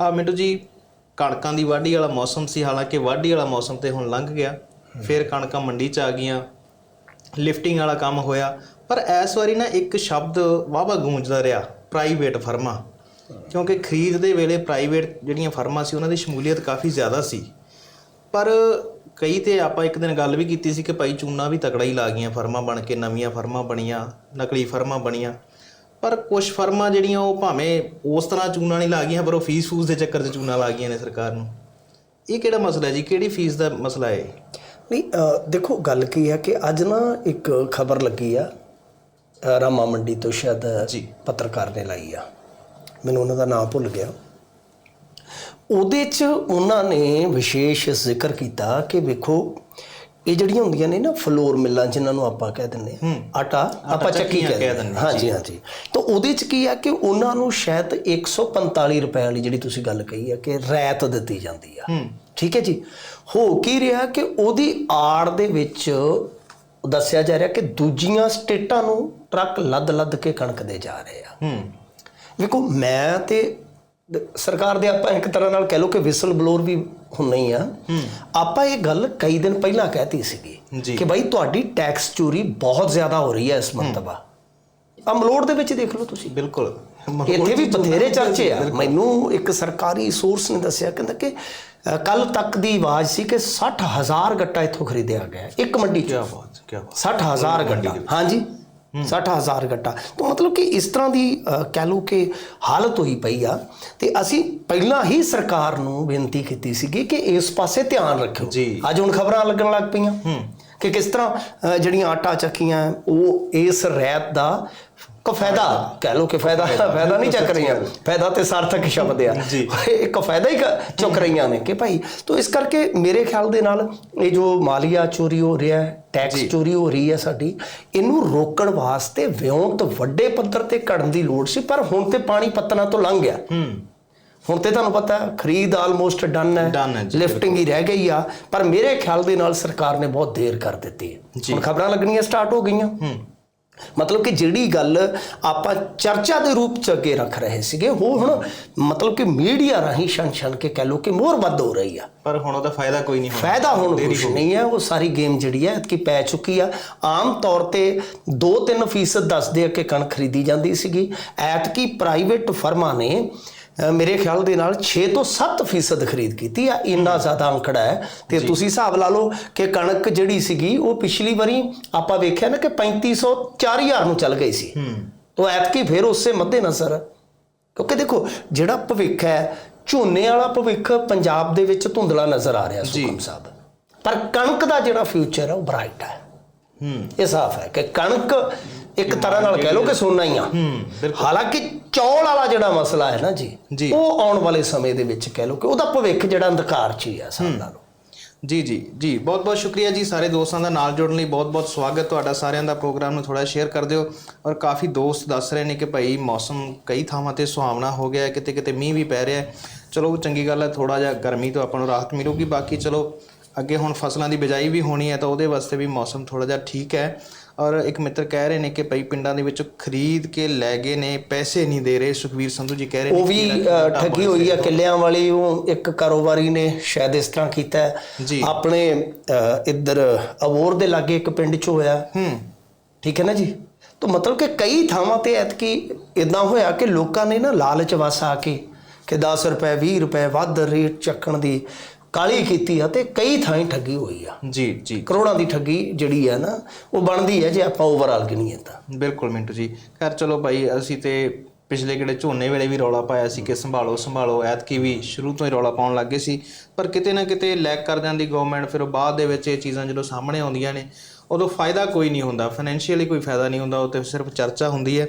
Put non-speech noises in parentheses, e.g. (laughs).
ਆ ਮਿੰਟੂ ਜੀ, ਕਣਕਾਂ ਦੀ ਵਾਢੀ ਵਾਲਾ ਮੌਸਮ ਸੀ, ਹਾਲਾਂਕਿ ਵਾਢੀ ਵਾਲਾ ਮੌਸਮ ਤੇ ਹੁਣ ਲੰਘ ਗਿਆ। ਫਿਰ ਕਣਕਾਂ ਮੰਡੀ 'ਚ ਆ ਗਈਆਂ। ਲਿਫਟਿੰਗ ਵਾਲਾ ਕੰਮ ਹੋਇਆ। ਪਰ ਇਸ ਵਾਰੀ ਨਾ ਇੱਕ ਸ਼ਬਦ ਵਾਵਾ ਗੂੰਜਦਾ ਰਿਹਾ, ਪ੍ਰਾਈਵੇਟ ਫਰਮਾਂ। ਕਿਉਂਕਿ ਖਰੀਦ ਦੇ ਵੇਲੇ ਪ੍ਰਾਈਵੇਟ ਜਿਹੜੀਆਂ ਫਰਮਾਂ ਸੀ, ਉਹਨਾਂ ਦੀ ਸ਼ਮੂਲੀਅਤ ਕਾਫੀ ਜ਼ਿਆਦਾ ਸੀ। ਪਰ ਕਈ ਤੇ ਆਪਾਂ ਇੱਕ ਦਿਨ ਗੱਲ ਵੀ ਕੀਤੀ ਸੀ ਕਿ ਭਾਈ ਚੂਨਾ ਵੀ ਤਕੜਾ ਹੀ ਲਾ ਗਈਆਂ ਫਰਮਾਂ ਬਣ ਕੇ, ਨਵੀਆਂ ਫਰਮਾਂ ਬਣੀਆਂ, ਨਕਲੀ ਫਰਮਾਂ ਬਣੀਆਂ। ਪਰ ਕੁਝ ਫਰਮਾਂ ਜਿਹੜੀਆਂ ਉਹ ਭਾਵੇਂ ਉਸ ਤਰ੍ਹਾਂ ਚੂਨਾ ਨਹੀਂ ਲਾ ਗਈਆਂ ਪਰ ਉਹ ਫੀਸ ਫੂਸ ਦੇ ਚੱਕਰ 'ਚ ਚੂਨਾ ਲਾ ਗਈਆਂ ਨੇ ਸਰਕਾਰ ਨੂੰ। ਇਹ ਕਿਹੜਾ ਮਸਲਾ ਹੈ ਜੀ? ਕਿਹੜੀ ਫੀਸ ਦਾ ਮਸਲਾ ਹੈ ਨਹੀਂ ਦੇਖੋ ਗੱਲ ਕੀ ਹੈ ਕਿ ਅੱਜ ਨਾ ਇੱਕ ਖਬਰ ਲੱਗੀ ਆ ਰਾਮਾ ਮੰਡੀ ਤੋਂ ਸ਼ਾਇਦ ਜੀ। ਪੱਤਰਕਾਰ ਨੇ ਲਾਈ ਆ। ਮੈਨੂੰ ਉਹਨਾਂ ਦਾ ਨਾਮ ਭੁੱਲ ਗਿਆ। ਉਹਦੇ 'ਚ ਉਹਨਾਂ ਨੇ ਵਿਸ਼ੇਸ਼ ਜ਼ਿਕਰ ਕੀਤਾ ਕਿ ਵੇਖੋ ਇਹ ਜਿਹੜੀਆਂ ਹੁੰਦੀਆਂ ਨੇ ਨਾ ਫਲੋਰ ਮਿੱਲਾਂ ਜਿਨ੍ਹਾਂ ਨੂੰ ਆਪਾਂ ਕਹਿ ਦਿੰਦੇ ਆ ਆਟਾ ਆਪਾਂ ਚੱਕੀ ਕਹਿ ਦਿੰਦੇ ਹਾਂ। ਹਾਂਜੀ ਹਾਂਜੀ। ਤਾਂ ਉਹਦੇ 'ਚ ਕੀ ਆ ਕਿ ਉਹਨਾਂ ਨੂੰ ਸ਼ਾਇਦ 145 ਰੁਪਏ ਵਾਲੀ ਜਿਹੜੀ ਤੁਸੀਂ ਗੱਲ ਕਹੀ ਆ ਕਿ ਰੈਤ ਦਿੱਤੀ ਜਾਂਦੀ ਆ। ਠੀਕ ਹੈ ਜੀ? ਹੋ ਕੀ ਰਿਹਾ ਕਿ ਉਹਦੀ ਆੜ ਦੇ ਵਿੱਚ ਦੱਸਿਆ ਜਾ ਰਿਹਾ ਕਿ ਦੂਜੀਆਂ ਸਟੇਟਾਂ ਨੂੰ ਟਰੱਕ ਲੱਦ-ਲੱਦ ਕੇ ਕਣਕ ਦੇ ਜਾ ਰਹੇ ਆ। ਹੂੰ। ਵੇਖੋ ਮੈਂ ਤੇ ਸਰਕਾਰ ਦੇ ਆਪਾਂ ਇੱਕ ਤਰ੍ਹਾਂ ਨਾਲ ਕਹਿ ਲਓ ਕਿ ਵਿਸਲ ਬਲੋਰ ਵੀ ਹੁੰਨੇ ਹੀ ਆ। ਆਪਾਂ ਇਹ ਗੱਲ ਕਈ ਦਿਨ ਪਹਿਲਾਂ ਕਹਿਤੀ ਸੀਗੀ। ਕਿ ਭਾਈ ਤੁਹਾਡੀ ਟੈਕਸ ਚੋਰੀ ਬਹੁਤ ਜ਼ਿਆਦਾ ਹੋ ਰਹੀ ਹੈ ਇਸ ਮਰਤਬਾ। ਅਮਲੋੜ ਦੇ ਵਿੱਚ ਦੇਖ ਲਓ ਤੁਸੀਂ। ਬਿਲਕੁਲ। ਇੱਥੇ ਵੀ ਬਥੇਰੇ ਚਰਚੇ ਆ। ਮੈਨੂੰ ਇੱਕ ਸਰਕਾਰੀ ਸੋਰਸ ਨੇ ਦੱਸਿਆ ਕਹਿੰਦਾ ਕਿ ਕੱਲ ਤੱਕ ਦੀ ਆਵਾਜ਼ ਸੀ ਕਿ 60000 ਗੱਟਾ ਇੱਥੋਂ ਖਰੀਦਿਆ ਗਿਆ। ਇੱਕ ਮੰਡੀ ਕੀ ਚ ਬਾਤ ਕੀ ਬਾਤ 60000 ਗੱਟਾ। ਹਾਂਜੀ। 60000 ਗੱਟਾ। ਤਾਂ ਮਤਲਬ ਕਿ ਇਸ ਤਰ੍ਹਾਂ ਦੀ ਕਹਿ ਲਓ ਕਿ ਹਾਲਤ ਹੋਈ ਪਈ ਆ ਤੇ ਅਸੀਂ ਪਹਿਲਾਂ ਹੀ ਸਰਕਾਰ ਨੂੰ ਬੇਨਤੀ ਕੀਤੀ ਸੀਗੀ ਕਿ ਇਸ ਪਾਸੇ ਧਿਆਨ ਰੱਖਿਓ। ਜੀ। ਅੱਜ ਹੁਣ ਖਬਰਾਂ ਲੱਗਣ ਲੱਗ ਪਈਆਂ। ਕਿ ਕਿਸ ਤਰ੍ਹਾਂ ਜਿਹੜੀਆਂ ਆਟਾ ਚੱਕੀਆਂ ਉਹ ਇਸ ਰੈਤ ਦਾ ਕੋ ਫਾਇਦਾ ਕਹਿ ਲਓ ਕਿ ਫਾਇਦਾ ਫਾਇਦਾ। ਨਹੀਂ ਚੱਕ ਰਹੀਆਂ। ਫਾਇਦਾ ਤੇ ਸਾਰਥਕ ਸ਼ਬਦ ਆ। (laughs) ਇੱਕ ਫਾਇਦਾ ਹੀ ਚੁੱਕ ਰਹੀਆਂ ਨੇ ਕਿ ਭਾਈ ਤੋਂ ਇਸ ਕਰਕੇ ਮੇਰੇ ਖਿਆਲ ਦੇ ਨਾਲ ਇਹ ਜੋ ਮਾਲੀਆ ਚੋਰੀ ਹੋ ਰਿਹਾ ਹੈ ਟੈਕਸ ਚੋਰੀ ਹੋ ਰਹੀ ਹੈ ਸਾਡੀ ਇਹਨੂੰ ਰੋਕਣ ਵਾਸਤੇ ਵਿਉਂਤ ਵੱਡੇ ਪੱਧਰ ਤੇ ਕਰਨ ਦੀ ਲੋੜ ਸੀ ਪਰ ਹੁਣ ਤੇ ਪਾਣੀ ਪੱਤਣਾ ਤੋਂ ਲੰਘ ਗਿਆ। ਹੂੰ। ਹੁਣ ਤੇ ਤੁਹਾਨੂੰ ਪਤਾ ਖਰੀਦ ਆਲਮੋਸਟ ਡਨ ਹੈ ਲਿਫਟਿੰਗ ਹੀ ਰਹਿ ਗਈ ਆ। ਪਰ ਮੇਰੇ ਖਿਆਲ ਦੇ ਨਾਲ ਸਰਕਾਰ ਨੇ ਬਹੁਤ ਦੇਰ ਕਰ ਦਿੱਤੀ ਹੈ। ਹੁਣ ਖਬਰਾਂ ਲੱਗਣੀਆਂ ਸਟਾਰਟ ਹੋ ਗਈਆਂ। ਮਤਲਬ ਕਿ ਜਿਹੜੀ ਗੱਲ ਆਪਾਂ ਚਰਚਾ ਦੇ ਰੂਪ ਚ ਅੱਗੇ ਰੱਖ ਰਹੇ ਸੀਗੇ ਉਹ ਹੁਣ ਮਤਲਬ ਕਿ ਮੀਡੀਆ ਰਾਹੀਂ ਛਣ ਛਣ ਕੇ ਕਹਿ ਲੋ ਕਿ ਮੋਰ ਵੱਧ ਹੋ ਰਹੀ ਆ। ਪਰ ਹੁਣ ਉਹਦਾ ਫਾਇਦਾ ਕੋਈ ਨਹੀਂ ਹੋਣਾ। ਫਾਇਦਾ ਹੁਣ ਕੁਝ ਨਹੀਂ ਹੈ ਉਹ ਸਾਰੀ ਗੇਮ ਜਿਹੜੀ ਹੈ ਕਿ ਪੈ ਚੁੱਕੀ ਆ। ਆਮ ਤੌਰ ਤੇ 2-3% ਦੱਸਦੇ ਆ ਕਿ ਕਣਕ ਖਰੀਦੀ ਜਾਂਦੀ ਸੀਗੀ। ਐਤਕੀ ਪ੍ਰਾਈਵੇਟ ਫਰਮਾਂ ਨੇ ਮੇਰੇ ਖਿਆਲ ਦੇ ਨਾਲ 6 ਤੋਂ 7% ਖਰੀਦ ਕੀਤੀ ਆ ਇੰਨਾ ਜ਼ਿਆਦਾ ਅੰਕੜਾ ਹੈ। ਤੇ ਤੁਸੀਂ ਹਿਸਾਬ ਲਾ ਲਓ ਕਿ ਕਣਕ ਜਿਹੜੀ ਸੀਗੀ ਉਹ ਪਿਛਲੀ ਵਾਰੀ ਆਪਾਂ ਵੇਖਿਆ ਨਾ ਕਿ 3500 4000 ਨੂੰ ਚੱਲ ਗਈ ਸੀ। ਹੂੰ। ਤੋ ਐਤਕੀ ਫਿਰ ਉਸੇ ਮੱਦੇ ਨਜ਼ਰ ਕਿਉਂਕਿ ਦੇਖੋ ਜਿਹੜਾ ਭਵਿੱਖ ਹੈ ਝੋਨੇ ਵਾਲਾ ਭਵਿੱਖ ਪੰਜਾਬ ਦੇ ਵਿੱਚ ਧੁੰਦਲਾ ਨਜ਼ਰ ਆ ਰਿਹਾ ਸੁਖਮ ਸਾਹਿਬ। ਪਰ ਕਣਕ ਦਾ ਜਿਹੜਾ ਫਿਊਚਰ ਹੈ ਉਹ ਬ੍ਰਾਈਟ ਹੈ। ਹੂੰ। ਇਹ ਸਾਫ਼ ਹੈ ਕਿ ਕਣਕ ਇੱਕ ਤਰ੍ਹਾਂ ਨਾਲ ਕਹਿ ਲਓ ਕਿ ਸੋਨਾ ਹੀ ਆ। ਹਾਲਾਂਕਿ ਚੌਲ ਵਾਲਾ ਜਿਹੜਾ ਮਸਲਾ ਹੈ ਨਾ ਜੀ। ਉਹ ਆਉਣ ਵਾਲੇ ਸਮੇਂ ਦੇ ਵਿੱਚ ਕਹਿ ਲਓ ਕਿ ਉਹਦਾ ਭਵਿੱਖ ਜਿਹੜਾ ਅੰਧਕਾਰ 'ਚ ਹੀ ਹੈ। ਸਾਹ ਨਾਲੋਂ। ਜੀ ਜੀ ਜੀ ਬਹੁਤ ਬਹੁਤ ਸ਼ੁਕਰੀਆ ਜੀ ਸਾਰੇ ਦੋਸਤਾਂ ਦਾ ਨਾਲ ਜੁੜਨ ਲਈ। ਬਹੁਤ ਬਹੁਤ ਸਵਾਗਤ ਤੁਹਾਡਾ ਸਾਰਿਆਂ ਦਾ ਪ੍ਰੋਗਰਾਮ ਨੂੰ ਥੋੜਾ ਸ਼ੇਅਰ ਕਰ ਦਿਓ। ਔਰ ਕਾਫੀ ਦੋਸਤ ਦੱਸ ਰਹੇ ਨੇ ਕਿ ਭਾਈ ਮੌਸਮ ਕਈ ਥਾਵਾਂ ਤੇ ਸੁਹਾਵਣਾ ਹੋ ਗਿਆ ਹੈ ਕਿਤੇ ਕਿਤੇ ਮੀਂਹ ਵੀ ਪੈ ਰਿਹਾ ਹੈ। ਚਲੋ ਚੰਗੀ ਗੱਲ ਹੈ ਥੋੜਾ ਜਿਹਾ ਗਰਮੀ ਤੋਂ ਆਪਾਂ ਨੂੰ ਰਾਹਤ ਮਿਲੂਗੀ। ਬਾਕੀ ਚਲੋ ਅੱਗੇ ਹੁਣ ਫਸਲਾਂ ਦੀ ਬਿਜਾਈ ਵੀ ਹੋਣੀ ਹੈ ਤਾਂ ਉਹਦੇ ਵਾਸਤੇ ਵੀ ਮੌਸਮ ਥੋੜਾ ਜਿਹਾ ਠੀਕ ਹੈ। ਔਰ ਇੱਕ ਮਿੱਤਰ ਕਹਿ ਰਹੇ ਨੇ ਕਿ ਭਾਈ ਪਿੰਡਾਂ ਦੇ ਵਿੱਚ ਖਰੀਦ ਕੇ ਲੈ ਗਏ ਨੇ ਪੈਸੇ ਨਹੀਂ ਦੇ ਰਹੇ ਸੁਖਵੀਰ ਸੰਧੂ ਜੀ ਕਹਿ ਰਹੇ ਨੇ ਉਹ ਵੀ ਠੱਗੀ ਹੋਈ ਆ ਕਿੱਲਿਆਂ ਵਾਲੀ ਉਹ ਇੱਕ ਕਾਰੋਬਾਰੀ ਨੇ ਸ਼ਾਇਦ ਇਸ ਤਰ੍ਹਾਂ ਕੀਤਾ। ਆਪਣੇ ਇੱਧਰ ਅਬੋਰ ਦੇ ਲਾਗੇ ਇੱਕ ਪਿੰਡ 'ਚ ਹੋਇਆ। ਹੂੰ। ਠੀਕ ਹੈ ਨਾ ਜੀ? ਤਾਂ ਮਤਲਬ ਕਿ ਕਈ ਥਾਵਾਂ ਤੇ ਐਤਕੀ ਇਦਾਂ ਹੋਇਆ ਕਿ ਲੋਕਾਂ ਨੇ ਨਾ ਲਾਲਚ ਵਸ ਆ ਕੇ ਕਿ 10 ਰੁਪਏ 20 ਰੁਪਏ ਵੱਧ ਰੇਟ ਚੱਕਣ ਦੀ ਕਾਲੀ ਕੀਤੀ ਆ ਤੇ ਕਈ ਥਾਈਂ ਠੱਗੀ ਹੋਈ ਆ। ਜੀ ਜੀ। ਕਰੋੜਾਂ ਦੀ ਠੱਗੀ ਜਿਹੜੀ ਆ ਨਾ ਉਹ ਬਣਦੀ ਹੈ ਜੇ ਆਪਾਂ ਓਵਰਆਲ ਗਿਣੀਏ ਤਾਂ। ਬਿਲਕੁਲ ਮਿੰਟੂ ਜੀ। ਖੈਰ ਚਲੋ ਭਾਈ ਅਸੀਂ ਤੇ ਪਿਛਲੇ ਕਿਹੜੇ ਝੋਨੇ ਵੇਲੇ ਵੀ ਰੌਲਾ ਪਾਇਆ ਸੀ ਕਿ ਸੰਭਾਲੋ ਸੰਭਾਲੋ ਐਤਕੀ ਵੀ ਸ਼ੁਰੂ ਤੋਂ ਹੀ ਰੌਲਾ ਪਾਉਣ ਲੱਗੇ ਸੀ। ਪਰ ਕਿਤੇ ਨਾ ਕਿਤੇ ਲੈਕ ਕਰ ਜਾਂਦੀ ਗਵਰਨਮੈਂਟ ਫਿਰ ਉਹ ਬਾਅਦ ਦੇ ਵਿੱਚ ਇਹ ਚੀਜ਼ਾਂ ਜਦੋਂ ਸਾਹਮਣੇ ਆਉਂਦੀਆਂ ਨੇ ਉਦੋਂ ਫਾਇਦਾ ਕੋਈ ਨਹੀਂ ਹੁੰਦਾ। ਫਾਈਨੈਂਸ਼ੀਅਲੀ ਕੋਈ ਫਾਇਦਾ ਨਹੀਂ ਹੁੰਦਾ ਉਹ ਤੇ ਸਿਰਫ ਚਰਚਾ ਹੁੰਦੀ ਹੈ।